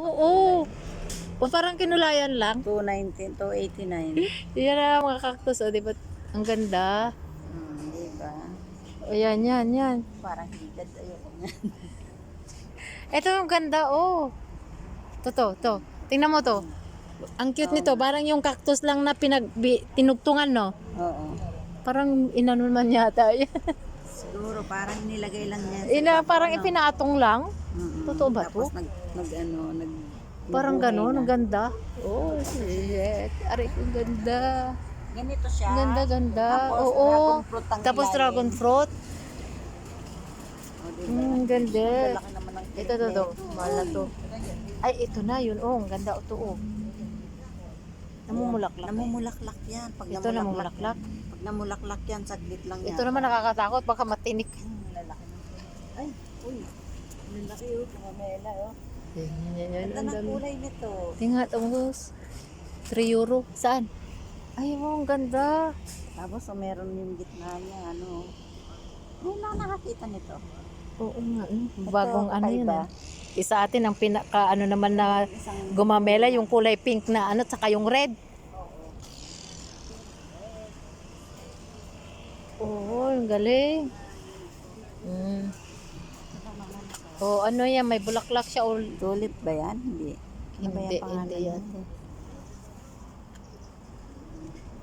Oo. O parang kinulayan lang. 219, 289. Yan na mga cactus, o, di ba? Ang ganda. Hmm, di ba? O, yan, yan, yan. Parang higad. Ayoko niya. Ito yung ganda, oh. To, to, to. Tingnan mo to. Ang cute nito. Parang yung cactus lang na pinag, bi- tinugtungan, no? Oo. Parang inanon man yata. Siguro parang nilagay lang niya. Ina, parang no? ipinaatong lang. Mm-mm. Totoo ba to? Tapos nag, nag ano, nag... Parang gano'n. Ang ganda. Oh, shit. Aray, ang ganda. Ganito siya. Ang ganda, ganda. Tapos Oo. dragon fruit ang Tapos ilalim. dragon fruit. O, diba? Mm, ang ganda. Lalaki naman ng Ito, to, to. Mahal na to. Ay, ito na yun. Oh, ang ganda ito, oh. Namumulaklak. Namumulaklak yan. Pag Ito namumulaklak. Pag namulaklak yan, saglit lang yan. Ito naman nakakatakot. Baka matinik. Hmm, lalaki na. Ay, uy. Lalaki oh, kumamela oh. Yan, yan. Ganda ng kulay nito. Tingnan, tungos. 3 euro. Saan? Ay, oh, ang ganda. Tapos oh, meron yung gitna niya, ano. May na nakakita nito. Oo nga. eh. Bagong ano yun. ah. Isa atin ang pinaka ano naman na gumamela yung kulay pink na ano tsaka yung red. Oo, ang galing. Mm. Oh, ano yan, may bulaklak siya o tulip ba yan? Hindi. Ano ba hindi, yung pangalan hindi yan.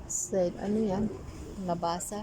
Side, ano yan? Nabasa.